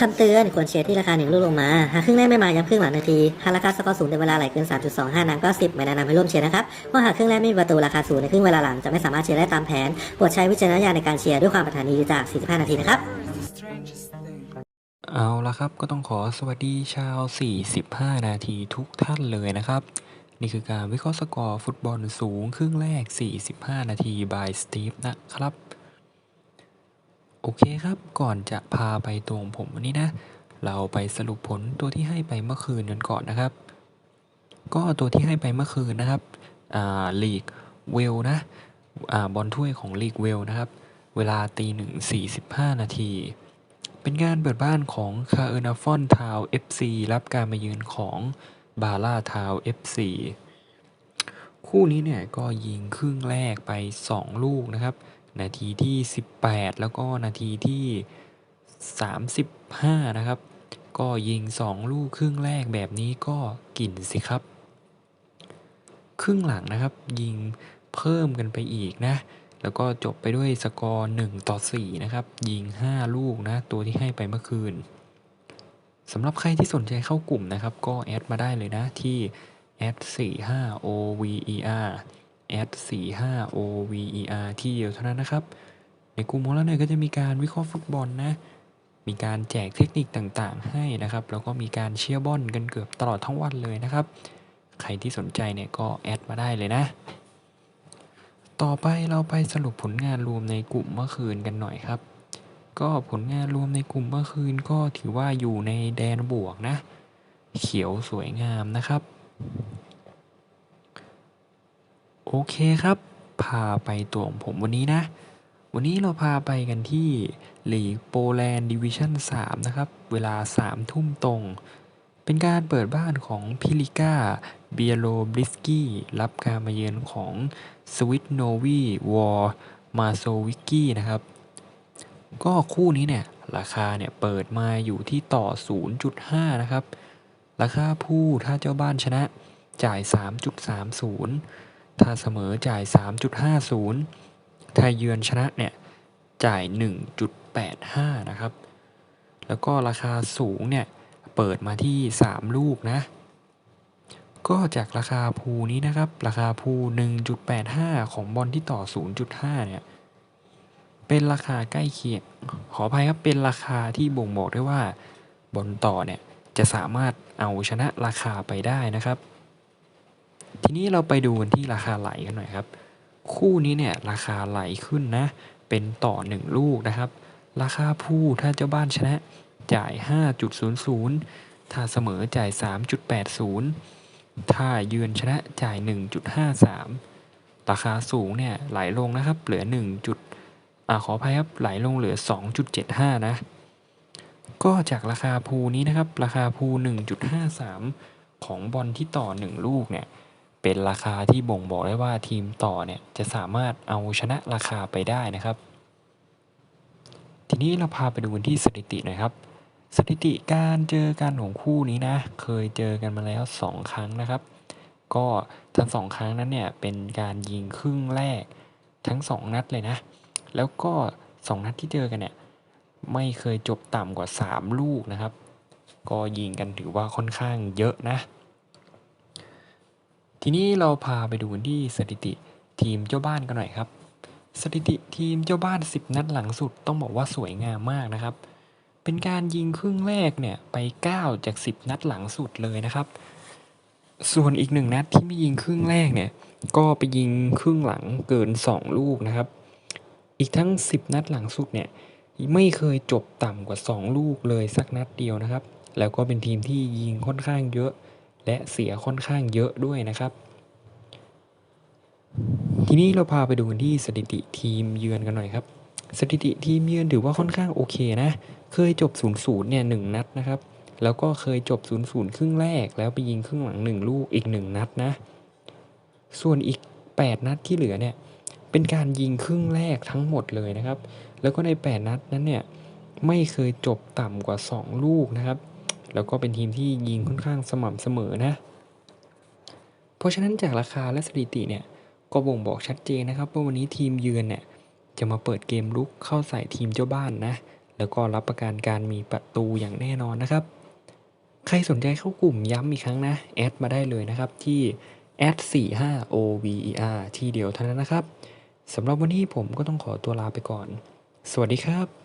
คำเตือนควรเชียร์ที่ราคาหนึ่งลูกลงมา หากครึ่งแรกไม่มาย้ำครึ่งหลังนาที หากราคาสกอร์สูงในเวลาไหลเกิน 3.25นัดก็ 10 ไม่แนะนำให้ร่วมเชียร์นะครับเพราะหากครึ่งแรกไม่มีประตูราคาสูงในครึ่งเวลาหลังจะไม่สามารถเชียร์ได้ตามแผนโปรดใช้วิจารณญาณในการเชียร์ด้วยความปรารถนาดีจาก 45 นาทีนะครับเอาละครับก็ต้องขอสวัสดีชาว 45 นาทีทุกท่านเลยนะครับ นี่คือการวิเคราะห์สกอร์ฟุตบอลสูงครึ่งแรก 45 นาที by Steve นะครับ โอเคครับ ก่อนจะพาไปตรงผมวันนี้นะ เราไปสรุปผลตัวที่ให้ไปเมื่อคืนกันก่อนนะครับ ก็ตัวที่ให้ไปเมื่อคืนนะครับอ่าลีกเวลนะอ่าบอลถ้วยของลีกเวลนะครับ เวลาตีหนึ่งสี่สิบห้านาที เป็นงานเปิดบ้านของคาเอร์นาฟอนทาว FC รับการมาเยือนของบาร่าทาว FC คู่นี้เนี่ยก็ยิงครึ่งแรกไป 2 ลูกนะครับ นาทีที่ 18 แล้วก็นาทีที่ 35 นะครับ ก็ยิง 2 ลูกครึ่งแรกแบบนี้ก็กินสิครับ ครึ่งหลังนะครับยิงเพิ่มกันไปอีกนะ แล้วก็จบไปด้วยสกอร์1ต่อ4นะครับ ยิง 5 ลูกนะ ตัวที่ให้ไปเมื่อคืนสำหรับใครที่สนใจเข้ากลุ่มนะครับ ก็แอดมาได้เลยนะที่ at 45 over แอด45 over ที่เดียวเท่านั้นนะครับ ในกลุ่มของเราเนี่ยก็จะมีการวิเคราะห์ฟุตบอลนะ มีการแจกเทคนิคต่างๆ ให้นะครับ แล้วก็มีการเชียร์บอลกันเกือบตลอดทั้งวันเลยนะครับ ใครที่สนใจเนี่ยก็แอดมาได้เลยนะ ต่อไปเราไปสรุปผลงานรวมในกลุ่มเมื่อคืนกันหน่อยครับ ก็ผลงานรวมในกลุ่มเมื่อคืนก็ถือว่าอยู่ในแดนบวกนะ เขียวสวยงามนะครับ โอเคครับ พาไปตัวของผมวันนี้นะ วันนี้เราพาไปกันที่ลีกโปแลนด์ดิวิชั่น3นะครับ เวลา 3 ทุ่มตรง เป็นการเปิดบ้านของพิลิก้าเบียโลบลิสกี้รับการมาเยือนของสวิตโนวีวอร์มาโซวิกกี้นะครับ ก็คู่นี้เนี่ย ราคาเนี่ยเปิดมาอยู่ที่ต่อ 0.5 นะครับ ราคาผู้ถ้าเจ้าบ้านชนะจ่าย 3.30 ถ้าเสมอจ่าย 3.50 ถ้าเยือนชนะเนี่ยจ่าย 1.85 นะครับ แล้วก็ราคาสูงเนี่ยเปิดมาที่ 3 ลูกนะ ก็จากราคาภูนี้นะครับ ราคาภู 1.85 ของบอลที่ต่อ 0.5 เนี่ย เป็นราคาใกล้เคียง ขออภัยครับ เป็นราคาที่บ่งบอกได้ว่าบอลต่อเนี่ยจะสามารถเอาชนะราคาไปได้นะครับ ทีนี้เราไปดูกันที่ราคาไหลกันหน่อยครับ คู่นี้เนี่ยราคาไหลขึ้นนะ เป็นต่อ 1 ลูกนะครับ ราคาผู้ถ้าเจ้าบ้านชนะจ่าย 5.00 ถ้าเสมอจ่าย 3.80 ถ้าเยือนชนะจ่าย 1.53 ราคาสูงเนี่ยไหลลงนะครับ เหลือ 1. จุดอ่าขออภัยครับไหลลงเหลือ 2.75 นะ ก็จากราคาภูนี้นะครับ ราคาภู 1.53 ของบอลที่ต่อ 1 ลูกเนี่ย เป็นราคาที่บ่งบอกได้ว่าทีมต่อเนี่ยจะสามารถเอาชนะราคาไปได้นะครับ ทีนี้เราพาไปดูกันที่สถิติหน่อยครับ สถิติการเจอกันของคู่นี้นะ เคยเจอกันมาแล้ว 2 ครั้งนะครับ ก็ทั้งสองครั้งนั้นเนี่ยเป็นการยิงครึ่งแรกทั้ง 2 นัดเลยนะ แล้วก็ 2 นัดที่เจอกันเนี่ยไม่เคยจบต่ำกว่า 3 ลูกนะครับ ก็ยิงกันถือว่าค่อนข้างเยอะนะ ทีนี้เราพาไปดูที่สถิติทีมเจ้าบ้านกันหน่อยครับ สถิติทีมเจ้าบ้าน 10 นัดหลังสุดต้องบอกว่าสวยงามมากนะครับ เป็นการยิงครึ่งแรกเนี่ยไป 9 จาก 10 นัดหลังสุดเลยนะครับ ส่วนอีกหนึ่งนัดที่ไม่ยิงครึ่งแรกเนี่ยก็ไปยิงครึ่งหลังเกิน 2 ลูกนะครับ อีกทั้ง 10 นัดหลังสุดเนี่ยไม่เคยจบต่ำกว่า 2 ลูกเลยสักนัดเดียวนะครับ แล้วก็เป็นทีมที่ยิงค่อนข้างเยอะ และเสียค่อนข้างเยอะด้วยนะครับ ทีนี้เราพาไปดูกันที่สถิติทีมเยือนกันหน่อยครับ สถิติทีมเยือนถือว่าค่อนข้างโอเคนะ เคยจบ 0-0เนี่ยหนึ่งนัดนะครับ แล้วก็เคยจบ 0-0 ครึ่งแรก แล้วไปยิงครึ่งหลัง 1 ลูกอีก 1 นัดนะ ส่วนอีก 8 นัดที่เหลือเนี่ยเป็นการยิงครึ่งแรกทั้งหมดเลยนะครับ แล้วก็ใน 8 นัดนั้นเนี่ยไม่เคยจบต่ำกว่า 2 ลูกนะครับ แล้วก็เป็นทีมที่ยิงค่อนข้างสม่ำเสมอนะ เพราะฉะนั้นจากราคาและสถิติเนี่ยก็บ่งบอกชัดเจนนะครับว่าวันนี้ทีมเยือนเนี่ยจะมาเปิดเกมลุกเข้าใส่ทีมเจ้าบ้านนะ แล้วก็รับประกันการมีประตูอย่างแน่นอนนะครับ ใครสนใจเข้ากลุ่มย้ำอีกครั้งนะแอดมาได้เลยนะครับที่แอด45 over ที่เดียวเท่านั้นนะครับสำหรับวันนี้ผมก็ต้องขอตัวลาไปก่อน สวัสดีครับ